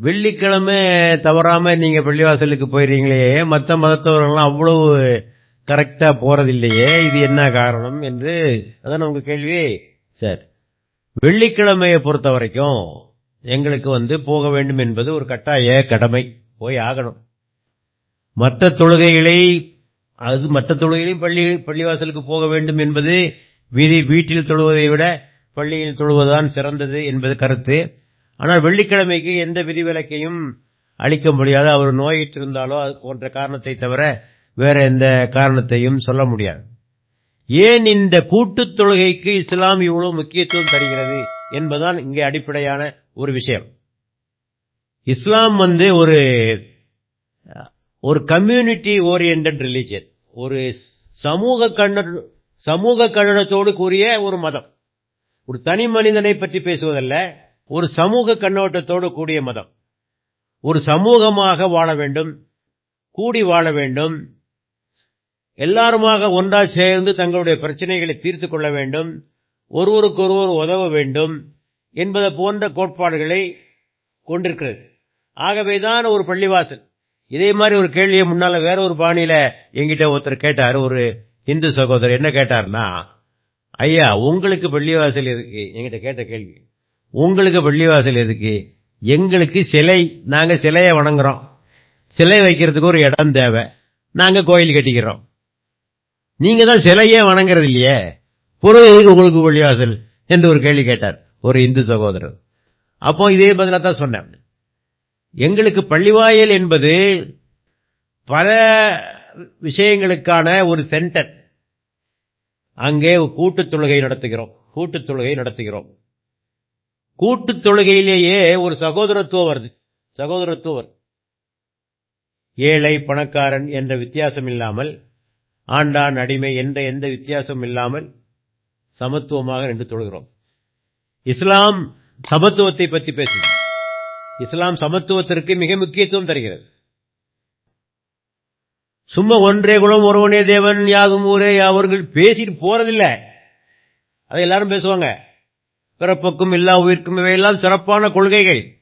வெள்ளிக்கிழமை தவறாம நீங்க பள்ளிவாசலுக்கு போயிடுறீங்களே மத்த மதத்தவர்கள்லாம் அவ்வளவு கரெக்டா போறதில்லையே இது என்ன காரணம் என்று அதான் உங்க கேள்வி. சார் வெள்ளிக்கிழமையை பொறுத்த வரைக்கும் எங்களுக்கு வந்து போக வேண்டும் என்பது ஒரு கட்டாய கடமை போய் ஆகணும். மற்ற தொழுகைகளை அது மற்ற தொழுகைகளையும் பள்ளி பள்ளிவாசலுக்கு போக வேண்டும் என்பது வீதி வீட்டில் தொழுவதை விட பள்ளியில் தொழுவதுதான் சிறந்தது என்பது கருத்து. ஆனால் வெள்ளிக்கிழமைக்கு எந்த விதிவிலக்கையும் அளிக்க முடியாது. அவர் நோயிட்டிருந்தாலோ அது போன்ற காரணத்தை தவிர வேற எந்த காரணத்தையும் சொல்ல முடியாது. ஏன் இந்த கூட்டுத் தொழுகைக்கு இஸ்லாம் இவ்வளவு முக்கியத்துவம் தருகிறது என்பதுதான் இங்கே அடிப்படையான ஒரு விஷயம். இஸ்லாம் வந்து ஒரு ஒரு கம்யூனிட்டி ஓரியன்ட் ரிலிஜன் ஒரு சமூக கண்ண சமூக கண்ணடத்தோடு கூறிய ஒரு மதம். ஒரு தனி மனிதனை பற்றி பேசுவதல்ல. ஒரு சமூக கண்ணோட்டத்தோடு கூடிய மதம். ஒரு சமூகமாக வாழ வேண்டும் கூடி வாழ வேண்டும் எல்லாருமாக ஒன்றா சேர்ந்து தங்களுடைய பிரச்சனைகளை தீர்த்துக் கொள்ள வேண்டும் ஒருவருக்கொருவர் உதவ வேண்டும் என்பதை போன்ற கோட்பாடுகளை கொண்டிருக்கிறது. ஆகவேதான் ஒரு பள்ளிவாசல். இதே மாதிரி ஒரு கேள்வியை முன்னால வேற ஒரு பாணியில எங்கிட்ட ஒருத்தர் கேட்டார் ஒரு இந்து சகோதரர். என்ன கேட்டார்னா ஐயா உங்களுக்கு பள்ளிவாசல் இருக்கு. எங்கிட்ட கேட்ட கேள்வி. உங்களுக்கு பள்ளிவாசல் எதுக்கு? எங்களுக்கு சிலை. நாங்க சிலையை வணங்குறோம். சிலை வைக்கிறதுக்கு ஒரு இடம் தேவை. நாங்க கோயில் கட்டிக்கிறோம். நீங்க தான் சிலையே வணங்குறது இல்லையே? பொருள் உங்களுக்கு பள்ளிவாசல் என்று ஒரு கேள்வி கேட்டார். ஒரு இந்து சகோதரர். அப்போ இதே பதிலாக தான் சொன்னேன். எங்களுக்கு பள்ளிவாயல் என்பது பல விஷயங்களுக்கான ஒரு சென்டர். அங்கே கூட்டுத் தொழுகை நடத்துகிறோம். கூட்டுத் தொழுகை நடத்துகிறோம். கூட்டுத் தொழுகையிலேயே ஒரு சகோதரத்துவம் வருது. சகோதரத்துவம் வருது. ஏழை பணக்காரன் என்ற வித்தியாசம் இல்லாமல் ஆண்டான் அடிமை என்ற எந்த வித்தியாசம் இல்லாமல் சமத்துவமாக நின்று தொழுகிறோம். இஸ்லாம் சமத்துவத்தை பற்றி பேசுது. இஸ்லாம் சமத்துவத்திற்கு மிக முக்கியத்துவம் தருகிறது. சும்மா ஒன்றே குலம் ஒருவனே தேவன் யாதும் ஊரே அவர்கள் பேசிட்டு போறதில்லை. அதை எல்லாரும் பேசுவாங்க. பிறப்புக்கும் இல்லா உயிர்க்கும் இவையெல்லாம் சிறப்பான கொள்கைகள்.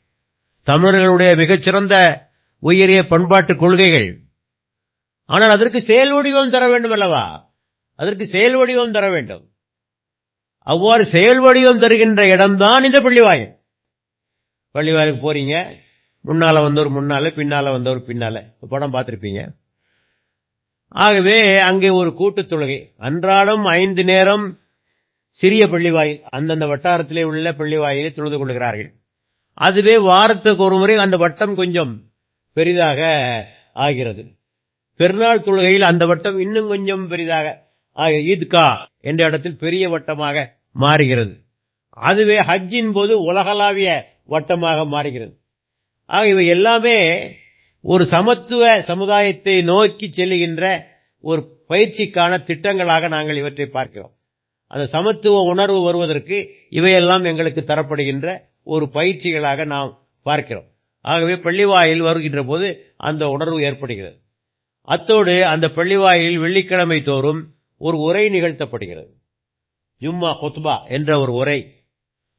தமிழர்களுடைய மிகச்சிறந்த உயரிய பண்பாட்டு கொள்கைகள். ஆனால் அதற்கு செயல் வடிவம் தர வேண்டும் அல்லவா? அதற்கு செயல் வடிவம் தர வேண்டும். அவ்வாறு செயல் வடிவம் தருகின்ற இடம்தான் இந்த பள்ளிவாயல். பள்ளிவாயலுக்கு போறீங்க. முன்னால வந்தவர் முன்னால பின்னால வந்தவர் பின்னால. படம் பார்த்திருப்பீங்க. ஆகவே அங்கே ஒரு கூட்டுத் தொழுகை. அன்றாடம் ஐந்து நேரம் சிறிய பள்ளிவாயில் அந்தந்த வட்டாரத்திலே உள்ள பள்ளிவாயிலை தொழுது கொள்கிறார்கள். அதுவே வாரத்துக்கு ஒரு முறை அந்த வட்டம் கொஞ்சம் பெரிதாக ஆகிறது. பெருநாள் தொழுகையில் அந்த வட்டம் இன்னும் கொஞ்சம் பெரிதாக ஆக ஈத்கா என்ற இடத்தில் பெரிய வட்டமாக மாறுகிறது. அதுவே ஹஜ்ஜின் போது உலகளாவிய வட்டமாக மாறுகிறது. ஆக இவை எல்லாமே ஒரு சமத்துவ சமுதாயத்தை நோக்கி செல்லுகின்ற ஒரு பயிற்சிக்கான திட்டங்களாக நாங்கள் இவற்றை பார்க்கிறோம். அந்த சமத்துவ உணர்வு வருவதற்கு இவையெல்லாம் எங்களுக்கு தரப்படுகின்ற ஒரு பயிற்சிகளாக நாம் பார்க்கிறோம். ஆகவே பள்ளிவாயில் வருகின்ற போது அந்த உணர்வு ஏற்படுகிறது. அத்தோடு அந்த பள்ளிவாயில் வெள்ளிக்கிழமை தோறும் ஒரு உரை நிகழ்த்தப்படுகிறது. ஜும்மா கொத்பா என்ற ஒரு உரை.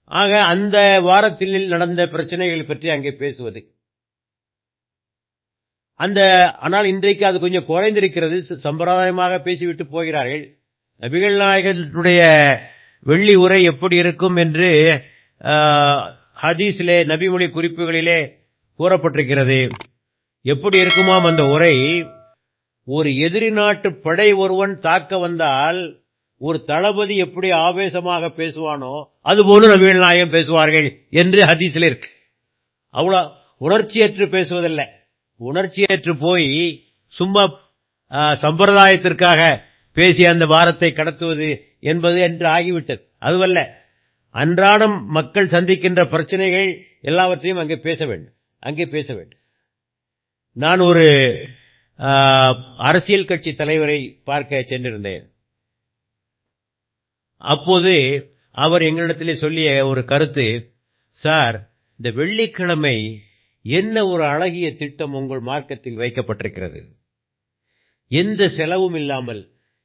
ஆக அந்த வாரத்தில் நடந்த பிரச்சனைகள் பற்றி அங்கே பேசுவது. அந்த ஆனால் இன்றைக்கு அது கொஞ்சம் குறைந்திருக்கிறது. சம்பிரதாயமாக பேசிவிட்டு போகிறார்கள். நபிகள் நாயகனுடைய வெள்ளி உரை எப்படி இருக்கும் என்று ஹதீஸிலே நபிமொழி குறிப்புகளிலே கூறப்பட்டிருக்கிறது. எப்படி இருக்குமாம் அந்த உரை? ஒரு எதிரி நாட்டு படை ஒருவன் தாக்க வந்தால் ஒரு தளபதி எப்படி ஆவேசமாக பேசுவானோ அதுபோல நபிகள் நாயகம் பேசுவார்கள் என்று ஹதீஸில் இருக்கு. அவ்வளவு உணர்ச்சியற்று பேசுவதில்லை. உணர்ச்சியற்று போய் சும்மா சம்பிரதாயத்திற்காக பேசி அந்த வாரத்தை கடத்துவது என்பது என்று ஆகிவிட்டது. அதுவல்ல அன்றாடம் மக்கள் சந்திக்கின்ற பிரச்சனைகள் எல்லாவற்றையும் அங்கே பேச வேண்டும். அங்கே பேச வேண்டும். நான் ஒரு அரசியல் கட்சி தலைவரை பார்க்க சென்றிருந்தேன். அப்போது அவர் எங்களிடத்திலே சொல்லிய ஒரு கருத்து சார் இந்த வெள்ளிக்கிழமை என்ன ஒரு அழகிய திட்டம் உங்கள் மார்க்கத்தில் வைக்கப்பட்டிருக்கிறது? எந்த செலவும் இல்லாமல்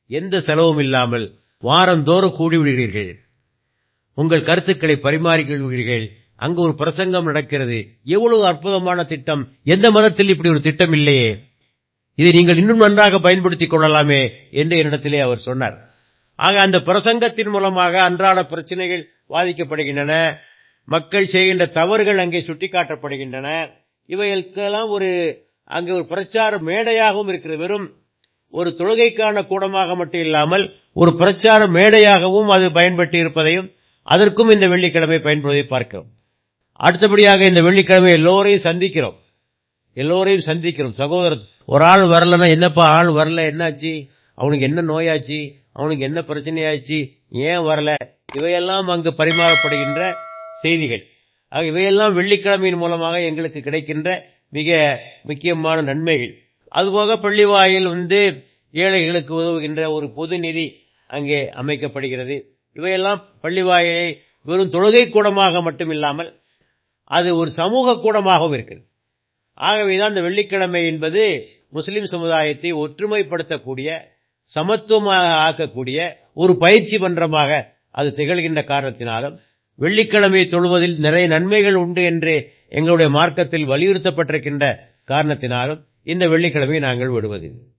எந்த செலவும் இல்லாமல் வாரந்தோறும் கூடிவிடுகிறீர்கள். உங்கள் கருத்துக்களை பரிமாறிக்கொள்கிறீர்கள். அங்கு ஒரு பிரசங்கம் நடக்கிறது. எவ்வளவு அற்புதமான திட்டம். எந்த மதத்தில் இப்படி ஒரு திட்டம் இல்லையே. இதை நீங்கள் இன்னும் நன்றாக பயன்படுத்திக் கொள்ளலாமே என்று என்னிடத்திலே அவர் சொன்னார். ஆக அந்த பிரசங்கத்தின் மூலமாக அன்றாட பிரச்சனைகள் வாதிக்கப்படுகின்றன மக்கள் செய்கின்ற தவறுகள் அங்கே சுட்டிக்காட்டப்படுகின்றன. இவைகளுக்கெல்லாம் ஒரு அங்கே ஒரு பிரச்சார மேடையாகவும் இருக்கிறது. வெறும் ஒரு தொழுகைக்கான கூடமாக மட்டும் இல்லாமல் ஒரு பிரச்சார மேடையாகவும் அது பயன்பட்டு இருப்பதையும் அதற்கும் இந்த வெள்ளிக்கிழமை பயன்படுவதை பார்க்கிறோம். அடுத்தபடியாக இந்த வெள்ளிக்கிழமை எல்லோரையும் சந்திக்கிறோம். எல்லோரையும் சந்திக்கிறோம். சகோதரர் ஒரு ஆள் வரலன்னா என்னப்பா ஆள் வரல என்னாச்சு? அவனுக்கு என்ன நோயாச்சு? அவனுக்கு என்ன பிரச்சனையாச்சு? ஏன் வரல? இவையெல்லாம் அங்கு பரிமாறப்படுகின்ற செய்திகள். ஆக இவையெல்லாம் வெள்ளிக்கிழமையின் மூலமாக எங்களுக்கு கிடைக்கின்ற மிக முக்கியமான நன்மைகள். அதுபோக பள்ளிவாயில் வந்து ஏழைகளுக்கு உதவுகின்ற ஒரு பொது நிதி அங்கே அமைக்கப்படுகிறது. இவையெல்லாம் பள்ளிவாயிலை வெறும் தொழுகை கூடமாக மட்டும் இல்லாமல் அது ஒரு சமூக கூடமாகவும் இருக்குது. ஆகவேதான் இந்த வெள்ளிக்கிழமை என்பது முஸ்லிம் சமுதாயத்தை ஒற்றுமைப்படுத்தக்கூடிய சமத்துவமாக ஆக்கக்கூடிய ஒரு பயிற்சி மன்றமாக அது திகழ்கின்ற காரணத்தினாலும் வெள்ளிக்கிழமை தொழுவதில் நிறைய நன்மைகள் உண்டு என்று எங்களுடைய மார்க்கத்தில் வலியுறுத்தப்பட்டிருக்கின்ற காரணத்தினாலும் இந்த வெள்ளிக்கிழமை நாங்கள் விடுவதில்லை.